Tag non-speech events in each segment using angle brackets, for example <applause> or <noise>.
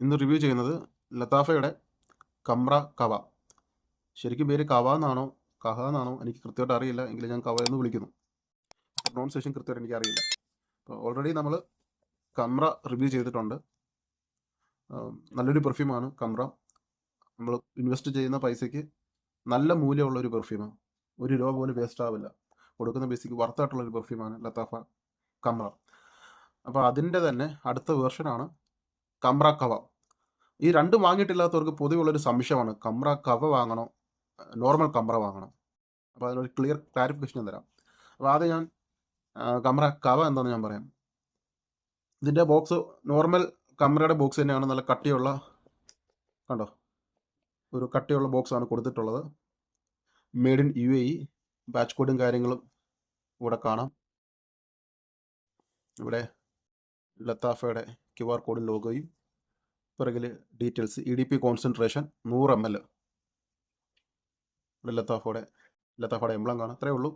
ഇന്ന് റിവ്യൂ ചെയ്യുന്നത് ലതാഫയുടെ കമ്ര കവ. ശരിക്കും പേര് കവ എന്നാണോ കഹ എന്നാണോ എനിക്ക് കൃത്യമായിട്ട് അറിയില്ല. എങ്കിലും ഞാൻ കവ എന്ന് വിളിക്കുന്നു. പ്രൊണൗൺസിയേഷൻ കൃത്യമായിട്ട് എനിക്ക് അറിയില്ല. അപ്പോൾ ഓൾറെഡി നമ്മൾ കമ്ര റിവ്യൂ ചെയ്തിട്ടുണ്ട്. നല്ലൊരു പെർഫ്യൂമാണ് കമ്ര. നമ്മൾ ഇൻവെസ്റ്റ് ചെയ്യുന്ന പൈസയ്ക്ക് നല്ല മൂല്യമുള്ള ഒരു പെർഫ്യൂമാണ് ഒരു രൂപ പോലും വേസ്റ്റ് ആവില്ല. കൊടുക്കുന്ന പൈസയ്ക്ക് വർത്തായിട്ടുള്ള ഒരു പെർഫ്യൂമാണ് ലതാഫ കമ്ര. അപ്പോൾ അതിന്റെ തന്നെ അടുത്ത വേർഷനാണ് കമ്ര കവ. ഈ രണ്ടും വാങ്ങിയിട്ടില്ലാത്തവർക്ക് പൊതുവെയുള്ളൊരു സംശയമാണ്. കമ്ര കവ വാങ്ങണോ നോർമൽ കമ്ര വാങ്ങണോ. അപ്പോൾ അതിനൊരു ക്ലിയർ ക്ലാരിഫിക്കേഷൻ ഞാൻ തരാം. അപ്പോൾ ആദ്യം ഞാൻ കമ്ര കവ എന്താണെന്ന് ഞാൻ പറയാം. ഇതിന്റെ ബോക്സ് നോർമൽ കമ്രയുടെ ബോക്സ് തന്നെയാണ്. നല്ല കട്ടിയുള്ള കണ്ടോ? ഒരു കട്ടിയുള്ള ബോക്സാണ് കൊടുത്തിട്ടുള്ളത്. Made in U A E. Batch കോഡും കാര്യങ്ങളും ഇവിടെ കാണാം. ഇവിടെ ലത്താഫയുടെ ക്യു ആർ കോഡും ലോഗോയും പിറകിൽ details E D P concentration നൂറ് എം എൽ ഇവിടെ ലത്താഫയുടെ എംബ്ലം കാണാം. അത്രേ ഉള്ളൂ.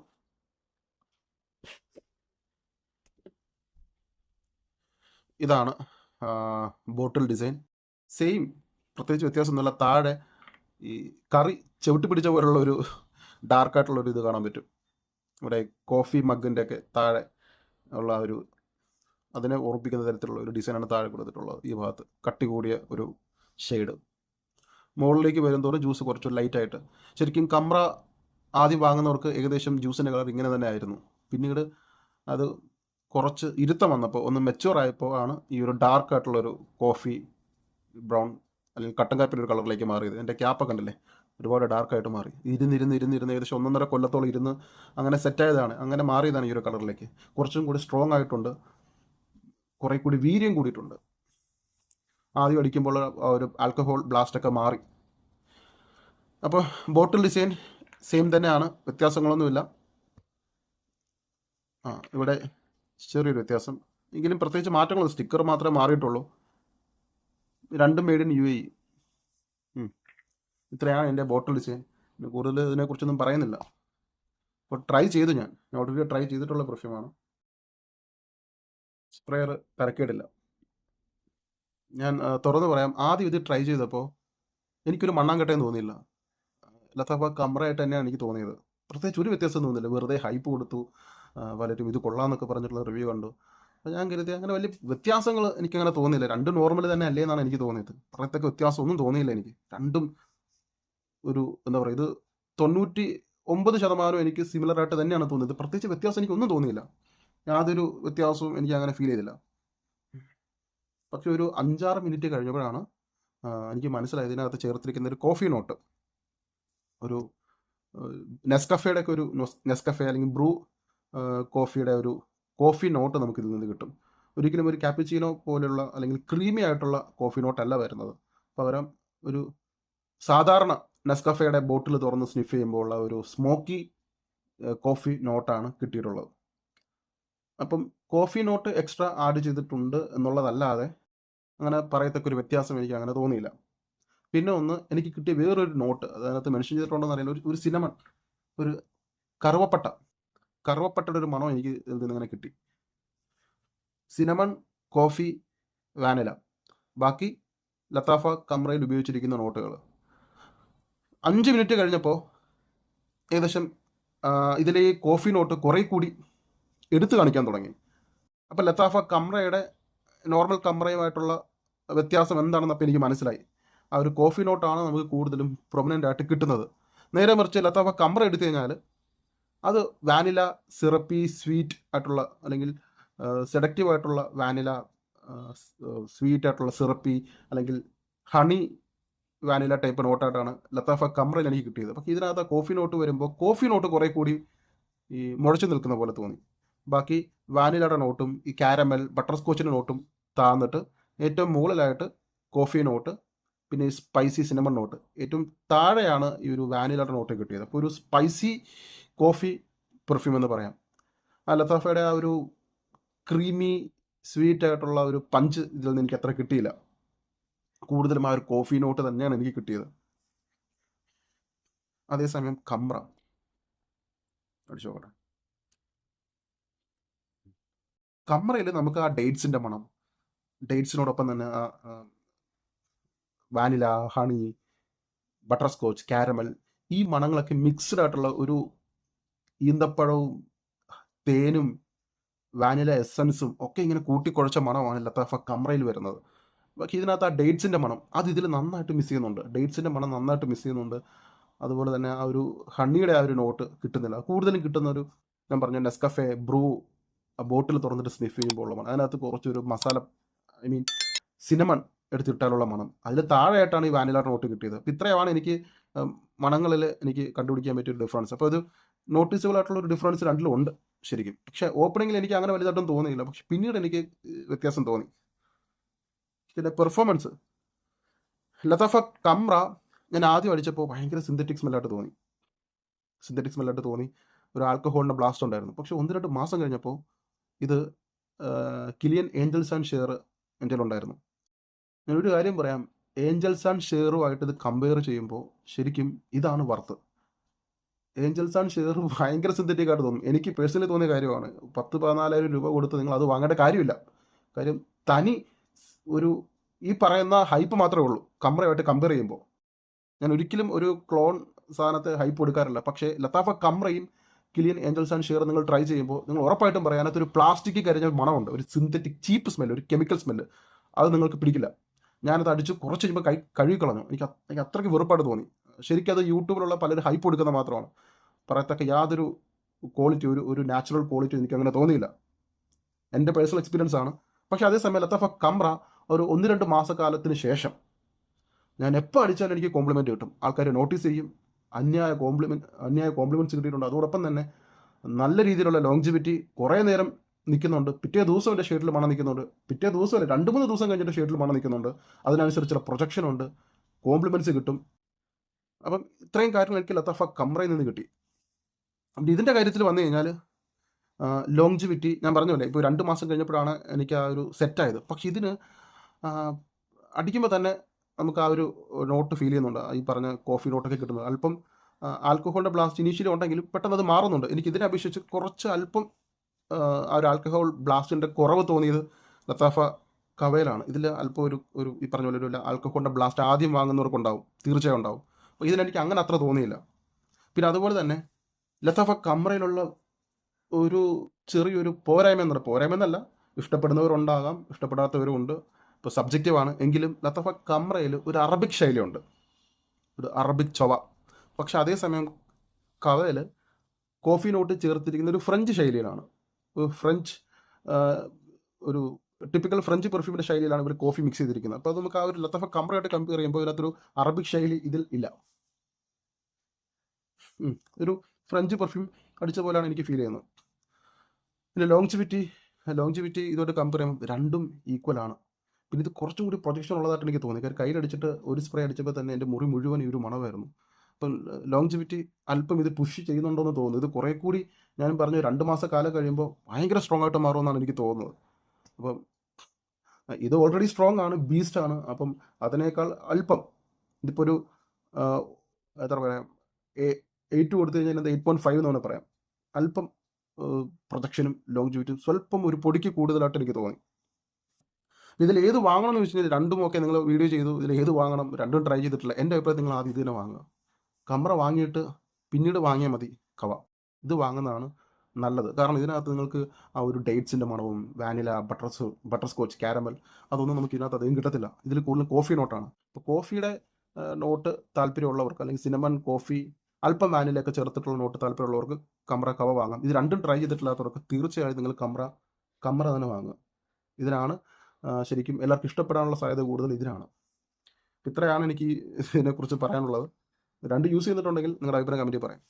ഇതാണ് ബോട്ടിൽ ഡിസൈൻ സെയിം പ്രത്യേകിച്ച് വ്യത്യാസമൊന്നുമില്ല. താഴെ ഈ കറി ചവിട്ടി പിടിച്ച പോലുള്ള ഒരു ഡാർക്കായിട്ടുള്ളൊരു ഇത് കാണാൻ പറ്റും. ഇവിടെ കോഫി മഗിന്റെ ഒക്കെ താഴെ ഉള്ള ഒരു അതിനെ ഓർപ്പിക്കുന്ന തരത്തിലുള്ള ഒരു ഡിസൈനാണ് താഴെ കൊടുത്തിട്ടുള്ളത് ഈ ഭാഗത്ത്. കട്ടി കൂടിയ ഒരു ഷെയ്ഡ് മുകളിലേക്ക് വരുന്നതോടെ ജ്യൂസ് കുറച്ച് ലൈറ്റായിട്ട് ശരിക്കും കമ്ര ആദ്യം വാങ്ങുന്നവർക്ക് ഏകദേശം ജ്യൂസിന്റെ കളർ ഇങ്ങനെ തന്നെ ആയിരുന്നു. പിന്നീട് അത് കുറച്ച് ഇരുത്തം വന്നപ്പോൾ ഒന്ന് മെച്ചുവർ ആയപ്പോൾ ആണ് ഈ ഒരു ഡാർക്ക് ആയിട്ടുള്ള ഒരു കോഫി ബ്രൗൺ അല്ലെങ്കിൽ കട്ടൻ കാപ്പിന്റെ ഒരു കളറിലേക്ക് മാറിയത്. എന്റെ ക്യാപ്പ് കണ്ടില്ലേ? ഒരുപാട് ഡാർക്കായിട്ട് മാറി. ഇരുന്നിരുന്ന് ഇരുന്നിരുന്ന് ഏകദേശം ഒന്നൊന്നര കൊല്ലത്തോളം ഇരുന്ന് അങ്ങനെ സെറ്റായതാണ് അങ്ങനെ മാറിയതാണ് ഈ ഒരു കളറിലേക്ക് കുറച്ചും കൂടി സ്ട്രോങ് ആയിട്ടുണ്ട്. കുറെ കൂടി വീര്യം കൂടിയിട്ടുണ്ട്. ആദ്യം അടിക്കുമ്പോൾ ഒരു ആൽക്കഹോൾ ബ്ലാസ്റ്റൊക്കെ മാറി. അപ്പോൾ ബോട്ടിൽ ഡിസൈൻ സെയിം തന്നെയാണ് വ്യത്യാസങ്ങളൊന്നുമില്ല. ആ ഇവിടെ ചെറിയൊരു വ്യത്യാസം. എങ്കിലും പ്രത്യേകിച്ച് മാറ്റങ്ങൾ സ്റ്റിക്കർ മാത്രമേ മാറിയിട്ടുള്ളൂ. രണ്ടും മെയ്ഡ് ഇൻ യു എ ഇത്രയാണ് എന്റെ ബോട്ടിൽ ഡിസൈൻ കൂടുതൽ ഇതിനെക്കുറിച്ചൊന്നും പറയുന്നില്ല. അപ്പോൾ ട്രൈ ചെയ്തു ഞാൻ. ഞാൻ ഓൾറെഡി ട്രൈ ചെയ്തിട്ടുള്ള പെർഫ്യൂമാണ് സ്പ്രെയർ തരക്കേടില്ല ഞാൻ തുറന്നു പറയാം. ആദ്യം ഇത് ട്രൈ ചെയ്തപ്പോൾ എനിക്കൊരു മണ്ണാങ്കട്ടയും തോന്നിയില്ല. ലതാഫ കമറയായിട്ട് തന്നെയാണ് എനിക്ക് തോന്നിയത്. പ്രത്യേകിച്ച് ഒരു വ്യത്യാസം തോന്നുന്നില്ല വെറുതെ ഹൈപ്പ് കൊടുത്തു. പലരും ഇത് കൊള്ളാമെന്നൊക്കെ പറഞ്ഞിട്ടുള്ള റിവ്യൂ കണ്ടു. അപ്പോൾ ഞാൻ കരുതി അങ്ങനെ വലിയ വ്യത്യാസങ്ങൾ എനിക്കങ്ങനെ തോന്നിയില്ല. രണ്ടും നോർമൽ തന്നെ അല്ലേ എന്നാണ് എനിക്ക് തോന്നിയത്. പറയത്തക്ക വ്യത്യാസം ഒന്നും തോന്നിയില്ല എനിക്ക്. രണ്ടും ഒരു എന്താ പറയുക ഇത് തൊണ്ണൂറ്റി ഒമ്പത് ശതമാനം എനിക്ക് സിമിലർ ആയിട്ട് തന്നെയാണ് തോന്നിയത്. പ്രത്യേകിച്ച് വ്യത്യാസം എനിക്കൊന്നും തോന്നിയില്ല. യാതൊരു വ്യത്യാസവും എനിക്ക് അങ്ങനെ ഫീൽ ചെയ്തില്ല. പക്ഷെ ഒരു അഞ്ചാറ് മിനിറ്റ് കഴിഞ്ഞപ്പോഴാണ് എനിക്ക് മനസ്സിലായത് ഇതിനകത്ത് ചേർത്തിരിക്കുന്ന ഒരു കോഫി നോട്ട് ഒരു നെസ്കഫയുടെ ഒക്കെ ഒരു നെസ്കഫെ അല്ലെങ്കിൽ ബ്രൂ കോഫിയുടെ ഒരു കോഫി നോട്ട് നമുക്ക് ഇതിൽ നിന്ന് കിട്ടും. ഒരിക്കലും ഒരു കാപ്പിച്ചീനോ പോലെയുള്ള അല്ലെങ്കിൽ ക്രീമി ആയിട്ടുള്ള കോഫി നോട്ടല്ല വരുന്നത്. പകരം ഒരു സാധാരണ നെസ്കഫയുടെ ബോട്ടിൽ തുറന്ന് സ്നിഫ് ചെയ്യുമ്പോൾ ഉള്ള ഒരു സ്മോക്കി കോഫി നോട്ടാണ് കിട്ടിയിട്ടുള്ളത്. അപ്പം കോഫി നോട്ട് എക്സ്ട്രാ ആഡ് ചെയ്തിട്ടുണ്ട് എന്നുള്ളതല്ലാതെ അങ്ങനെ പറയത്തക്ക ഒരു വ്യത്യാസം എനിക്ക് അങ്ങനെ തോന്നിയില്ല. പിന്നെ ഒന്ന് എനിക്ക് കിട്ടിയ വേറൊരു നോട്ട് അതിനകത്ത് മെൻഷൻ ചെയ്തിട്ടുണ്ടെന്ന് അറിയില്ല. ഒരു ഒരു സിനമൺ ഒരു കറുവപ്പട്ട. കറുവപ്പട്ടയുടെ ഒരു മണം എനിക്ക് ഇതിൽ നിന്ന് കിട്ടി. Cinnamon coffee vanilla. ബാക്കി ലത്താഫ കമ്രയിൽ ഉപയോഗിച്ചിരിക്കുന്ന നോട്ടുകൾ അഞ്ച് മിനിറ്റ് കഴിഞ്ഞപ്പോൾ ഏകദേശം ഇതിലെ കോഫി നോട്ട് കുറേ കൂടി എടുത്തു കാണിക്കാൻ തുടങ്ങി. അപ്പോൾ ലത്താഫ കമ്രയുടെ നോർമൽ കമ്രയുമായിട്ടുള്ള വ്യത്യാസം എന്താണെന്ന് അപ്പോൾ എനിക്ക് മനസ്സിലായി. ആ ഒരു കോഫി നോട്ടാണ് നമുക്ക് കൂടുതലും പ്രൊമനന്റ് ആയിട്ട് കിട്ടുന്നത്. നേരെ മറിച്ച് ലത്താഫ കമ്ര എടുത്തു കഴിഞ്ഞാൽ അത് വാനില സിറപ്പി സ്വീറ്റ് ആയിട്ടുള്ള അല്ലെങ്കിൽ സെഡക്റ്റീവ് ആയിട്ടുള്ള വാനില സ്വീറ്റ് ആയിട്ടുള്ള സിറപ്പി അല്ലെങ്കിൽ ഹണി വാനില ടൈപ്പ് നോട്ടായിട്ടാണ് ലത്താഫ കമ്രയിൽ എനിക്ക് കിട്ടിയത്. പക്ഷേ ഇതിനകത്ത് കോഫി നോട്ട് വരുമ്പോൾ കോഫി നോട്ട് കുറേ കൂടി ഈ മുഴച്ചു നിൽക്കുന്ന പോലെ തോന്നി. ബാക്കി വാനിലയുടെ നോട്ടും ഈ കാരമൽ ബട്ടർ സ്കോച്ചിന്റെ നോട്ടും താന്നിട്ട് ഏറ്റവും മുകളിലായിട്ട് കോഫി നോട്ട് പിന്നെ ഈ സ്പൈസി സിനമൺ നോട്ട്. ഏറ്റവും താഴെയാണ് ഈ ഒരു വാനിലയുടെ നോട്ട് കിട്ടിയത്. അപ്പോൾ ഒരു സ്പൈസി കോഫി പെർഫ്യൂം എന്ന് പറയാം. ആ ലത്താഫയുടെ ആ ഒരു ക്രീമി സ്വീറ്റ് ആയിട്ടുള്ള ഒരു പഞ്ച് ഇതിൽ നിന്ന് എനിക്ക് അത്ര കിട്ടിയില്ല. കൂടുതലും ആ ഒരു കോഫി നോട്ട് തന്നെയാണ് എനിക്ക് കിട്ടിയത്. അതേസമയം കമ്ര. അടിച്ചു കമ്രയിൽ നമുക്ക് ആ ഡേറ്റ്സിന്റെ മണം. ഡേറ്റ്സിനോടൊപ്പം തന്നെ ആ vanilla honey butterscotch caramel ഈ മണങ്ങളൊക്കെ മിക്സ്ഡ് ആയിട്ടുള്ള ഒരു ഈന്തപ്പഴവും തേനും വാനില എസൻസും ഒക്കെ ഇങ്ങനെ കൂട്ടിക്കുഴച്ച മണമാണ് ലത്താഫ കമ്രയിൽ വരുന്നത്. ബാക്കി ഇതിനകത്ത് ആ ഡേറ്റ്സിന്റെ മണം അത് ഇതിൽ നന്നായിട്ട് മിസ് ചെയ്യുന്നുണ്ട്. ഡേറ്റ്സിന്റെ മണം നന്നായിട്ട് മിസ് ചെയ്യുന്നുണ്ട്. അതുപോലെ തന്നെ ആ ഒരു ഹണ്ണിയുടെ ആ ഒരു നോട്ട് കിട്ടുന്നില്ല. കൂടുതലും കിട്ടുന്ന ഒരു ഞാൻ പറഞ്ഞ നെസ്കഫെ ബ്രൂ ബോട്ടിൽ തുറന്നിട്ട് സ്നിഫ് ചെയ്യുമ്പോൾ ഉള്ള മണം. അതിനകത്ത് കുറച്ചൊരു മസാല ഐ മീൻ സിനമൺ എടുത്തിട്ടാലുള്ള മണം. അതിൽ താഴെയായിട്ടാണ് ഈ വാനില നോട്ട് കിട്ടിയത്. അപ്പോൾ ഇത്രയുമാണ് എനിക്ക് മണങ്ങളിൽ എനിക്ക് കണ്ടുപിടിക്കാൻ പറ്റിയ ഒരു ഡിഫറൻസ് അപ്പോൾ ഇത് നോട്ടീസബിൾ ആയിട്ടുള്ള ഒരു ഡിഫറൻസ് രണ്ടിലും ഉണ്ട് ശരിക്കും. പക്ഷെ ഓപ്പണിങ്ങിൽ എനിക്ക് അങ്ങനെ വലുതായിട്ടും തോന്നിയില്ല. പക്ഷെ പിന്നീട് എനിക്ക് വ്യത്യാസം തോന്നി. പിന്നെ പെർഫോമൻസ് ലതാഫ കമ്ര ഞാൻ ആദ്യം അടിച്ചപ്പോൾ ഭയങ്കര സിന്തറ്റിക് സ്മെല്ലായിട്ട് തോന്നി. സിന്തറ്റിക് സ്മെല്ലായിട്ട് തോന്നി. ഒരു ആൽക്കഹോളിന്റെ ബ്ലാസ്റ്റ് ഉണ്ടായിരുന്നു. പക്ഷെ ഒന്ന് രണ്ട് മാസം കഴിഞ്ഞപ്പോൾ ഇത് കിലിയൻ ഏഞ്ചൽസ് ആൻഡ് ഷെയർ എന്റെ ഉണ്ടായിരുന്നു ഞാനൊരു കാര്യം പറയാം. ഏഞ്ചൽസ് ആൻഡ് ഷെയറുമായിട്ട് ഇത് കമ്പയർ ചെയ്യുമ്പോൾ ശരിക്കും ഇതാണ് വർത്ത് ഏഞ്ചൽസ് ആൻഡ് ഷെയർ <laughs> ഭയങ്കര സിന്തറ്റിക് ആയിട്ട് തോന്നും. എനിക്ക് പേഴ്സണലി തോന്നിയ കാര്യമാണ്. പത്ത് പതിനാലായിരം രൂപ കൊടുത്ത് നിങ്ങൾ അത് വാങ്ങേണ്ട കാര്യമില്ല. കാര്യം തനി ഒരു ഈ പറയുന്ന ഹൈപ്പ് മാത്രമേ ഉള്ളൂ. കമ്രയുമായിട്ട് കമ്പയർ ചെയ്യുമ്പോൾ. ഞാൻ ഒരിക്കലും ഒരു ക്ലോൺ സാധനത്തെ ഹൈപ്പ് കൊടുക്കാറില്ല. പക്ഷേ ലത്താഫ കമ്രയും കിലിയൻ ഏഞ്ചൽസ് ആൻഡ് ഷെയർ നിങ്ങൾ ട്രൈ ചെയ്യുമ്പോൾ നിങ്ങൾ ഉറപ്പായിട്ടും പറയാം അതിനകത്ത് ഒരു പ്ലാസ്റ്റിക് കരിഞ്ഞ മണമുണ്ട്. ഒരു സിന്തറ്റിക് ചീപ്പ് സ്മെല്ല് ഒരു കെമിക്കൽ സ്മെല്ല് അത് നിങ്ങൾക്ക് പിടിക്കില്ല. ഞാനത് അടിച്ച് കുറച്ച് കഴിയുമ്പോൾ കൈ കഴുകി കളഞ്ഞു എനിക്ക് എനിക്ക് അത്രയ്ക്ക് വെറുപ്പായിട്ട് തോന്നി. ശരിക്കും അത് യൂട്യൂബിലുള്ള പലരും ഹൈപ്പ് കൊടുക്കുന്ന മാത്രമാണ്. പറയത്തക്ക യാതൊരു ക്വാളിറ്റി ഒരു ഒരു നാച്ചുറൽ ക്വാളിറ്റി എനിക്ക് അങ്ങനെ തോന്നിയില്ല. എന്റെ പേഴ്സണൽ എക്സ്പീരിയൻസ് ആണ്. പക്ഷേ അതേസമയം ലത്തഫ കമ്ര ഒരു ഒന്ന് രണ്ട് മാസക്കാലത്തിന് ശേഷം ഞാൻ എപ്പോൾ അടിച്ചാലും എനിക്ക് കോംപ്ലിമെന്റ് കിട്ടും. ആൾക്കാർ നോട്ടീസ് ചെയ്യും. അന്യായ കോംപ്ലിമെന്റ് അന്യായ കോംപ്ലിമെന്റ്സ് കിട്ടിയിട്ടുണ്ട്. അതോടൊപ്പം തന്നെ നല്ല രീതിയിലുള്ള ലോങ്ജിവിറ്റി കുറേ നേരം നിൽക്കുന്നുണ്ട്. പിറ്റേ ദിവസം എന്റെ ഷെയ്ഡിൽ മണം നിൽക്കുന്നുണ്ട്. പിറ്റേ ദിവസം ദിവസമല്ല രണ്ട് മൂന്ന് ദിവസം കഴിഞ്ഞിട്ട് ഷെയ്ഡിൽ മണം നിൽക്കുന്നുണ്ട്. അതിനനുസരിച്ചുള്ള പ്രൊജക്ഷൻ ഉണ്ട്. കോംപ്ലിമെന്റ്സ് കിട്ടും. അപ്പം ഇത്രയും കാര്യങ്ങൾ എനിക്ക് ലത്തഫ കമ്രയിൽ നിന്ന് കിട്ടി. അപ്പം ഇതിന്റെ കാര്യത്തിൽ വന്നു കഴിഞ്ഞാൽ ലോങ്ജിവിറ്റി ഞാൻ പറഞ്ഞല്ലേ ഇപ്പോൾ രണ്ട് മാസം കഴിഞ്ഞപ്പോഴാണ് എനിക്ക് ആ ഒരു സെറ്റായത് പക്ഷെ ഇതിന് അടിക്കുമ്പോൾ തന്നെ നമുക്ക് ആ ഒരു നോട്ട് ഫീൽ ചെയ്യുന്നുണ്ട്. ഈ പറഞ്ഞ കോഫി നോട്ടൊക്കെ കിട്ടുന്നത്. അല്പം ആൽക്കഹോളിന്റെ ബ്ലാസ്റ്റ് ഇനീഷ്യലി ഉണ്ടെങ്കിലും പെട്ടെന്ന് അത് മാറുന്നുണ്ട്. എനിക്ക് ഇതിനെ അപേക്ഷിച്ച് കുറച്ച് അല്പം ആ ഒരു ആൽക്കഹോൾ ബ്ലാസ്റ്റിന്റെ കുറവ് തോന്നിയത് ലത്താഫ കവയിലാണ്. ഇതിൽ അല്പം ഒരു ഒരു ഈ പറഞ്ഞ പോലെ ഒരു ആൽക്കഹോളിന്റെ ബ്ലാസ്റ്റ് ആദ്യം വാങ്ങുന്നവർക്കുണ്ടാവും തീർച്ചയായും ഉണ്ടാവും. അപ്പോൾ ഇതിനെനിക്ക് അങ്ങനെ അത്ര തോന്നിയില്ല. പിന്നെ അതുപോലെ തന്നെ ലത്താഫ കമറയിലുള്ള ഒരു ചെറിയൊരു പോരായ്മ എന്ന് പറയുക പോരായ്മ എന്നല്ല. ഇഷ്ടപ്പെടുന്നവരുണ്ടാകാം ഇഷ്ടപ്പെടാത്തവരും ഉണ്ട്. ഇപ്പോൾ സബ്ജക്റ്റീവാണ് എങ്കിലും ലത്തഫ കമ്രയിൽ ഒരു അറബിക് ശൈലിയുണ്ട്. ഒരു അറബിക് ചൊവ പക്ഷെ അതേസമയം കവയിൽ കോഫി നോട്ട് ചേർത്തിരിക്കുന്ന ഒരു ഫ്രഞ്ച് ശൈലിയിലാണ്. ഒരു ഫ്രഞ്ച് ഒരു ടിപ്പിക്കൽ ഫ്രഞ്ച് പെർഫ്യൂമിന്റെ ശൈലിയിലാണ് ഇവർ കോഫി മിക്സ് ചെയ്തിരിക്കുന്നത്. അപ്പോൾ അത് നമുക്ക് ആ ഒരു ലത്തഫ കമ്രയായിട്ട് കമ്പയർ ചെയ്യുമ്പോൾ ഇതിനകത്തൊരു അറബിക് ശൈലി ഇതിൽ ഇല്ല. ഒരു ഫ്രഞ്ച് പെർഫ്യൂം അടിച്ച പോലെയാണ് എനിക്ക് ഫീൽ ചെയ്യുന്നത്. പിന്നെ ലോങ്ജിവിറ്റി ലോങ്ജിവിറ്റി ഇതോട്ട് കമ്പയർ ചെയ്യുമ്പോൾ രണ്ടും ഈക്വൽ ആണ്. പിന്നെ ഇത് കുറച്ചും കൂടി പ്രൊജക്ഷൻ ഉള്ളതായിട്ട് എനിക്ക് തോന്നി. കാര്യം കയ്യിലടിച്ചിട്ട് ഒരു സ്പ്രേ അടിച്ചപ്പോൾ തന്നെ എന്റെ മുറി മുഴുവൻ ഈ ഒരു മണമായിരുന്നു. അപ്പം ലോങ്ജിവിറ്റി അല്പം ഇത് പുഷ് ചെയ്യുന്നുണ്ടോ എന്ന് തോന്നുന്നു. ഇത് കുറേ കൂടി ഞാൻ പറഞ്ഞു രണ്ട് മാസ കാലം കഴിയുമ്പോൾ ഭയങ്കര സ്ട്രോങ് ആയിട്ട് മാറുമെന്നാണ് എനിക്ക് തോന്നുന്നത്. അപ്പം ഇത് ഓൾറെഡി സ്ട്രോങ് ആണ് ബീസ്റ്റ് ആണ്. അപ്പം അതിനേക്കാൾ അല്പം ഇതിപ്പോൾ ഒരു എത്ര പറയാം എയ്റ്റ് കൊടുത്തു കഴിഞ്ഞാൽ എന്താ എയ്റ്റ് പോയിന്റ് ഫൈവ് എന്ന് വേണമെങ്കിൽ പറയാം. അല്പം പ്രൊജക്ഷനും ലോങ്ജിവിറ്റിയും സ്വല്പം ഒരു പൊടിക്ക് കൂടുതലായിട്ട് എനിക്ക് തോന്നി. ഇതിൽ ഏത് വാങ്ങണം എന്ന് വെച്ച് കഴിഞ്ഞാൽ രണ്ടും ഒക്കെ നിങ്ങൾ വീഡിയോ ചെയ്തു. ഇതിൽ ഏത് വാങ്ങണം രണ്ടും ട്രൈ ചെയ്തിട്ടില്ല. എന്റെ അഭിപ്രായത്തിൽ നിങ്ങൾ ആദ്യം ഇതിനെ വാങ്ങുക. കമറ വാങ്ങിയിട്ട് പിന്നീട് വാങ്ങിയാൽ മതി. കവ. ഇത് വാങ്ങുന്നതാണ് നല്ലത്. കാരണം ഇതിനകത്ത് നിങ്ങൾക്ക് ആ ഒരു ഡേറ്റ്സിന്റെ മണവും vanilla butters butterscotch caramel അതൊന്നും നമുക്ക് ഇതിനകത്ത് അധികം കിട്ടത്തില്ല. ഇതിൽ കൂടുതലും കോഫി നോട്ടാണ് അപ്പോൾ കോഫിയുടെ നോട്ട് താല്പര്യമുള്ളവർക്ക് അല്ലെങ്കിൽ സിനമൺ കോഫി അല്പം വാനിലയൊക്കെ ചേർത്തിട്ടുള്ള നോട്ട് താല്പര്യമുള്ളവർക്ക് കമ്ര കവ വാങ്ങാം. ഇത് രണ്ടും ട്രൈ ചെയ്തിട്ടില്ലാത്തവർക്ക് തീർച്ചയായും നിങ്ങൾ കമ്ര കമ്ര തന്നെ വാങ്ങുക. ഇതിനാണ് ശരിക്കും എല്ലാവർക്കും ഇഷ്ടപ്പെടാനുള്ള സാധ്യത കൂടുതൽ ഇതിനാണ്. ഇത്രയാണ് എനിക്ക് ഇതിനെക്കുറിച്ച് പറയാനുള്ളത്. രണ്ട് യൂസ് ചെയ്തിട്ടുണ്ടെങ്കിൽ നിങ്ങളുടെ അഭിപ്രായം കമന്റിൽ പറയാം.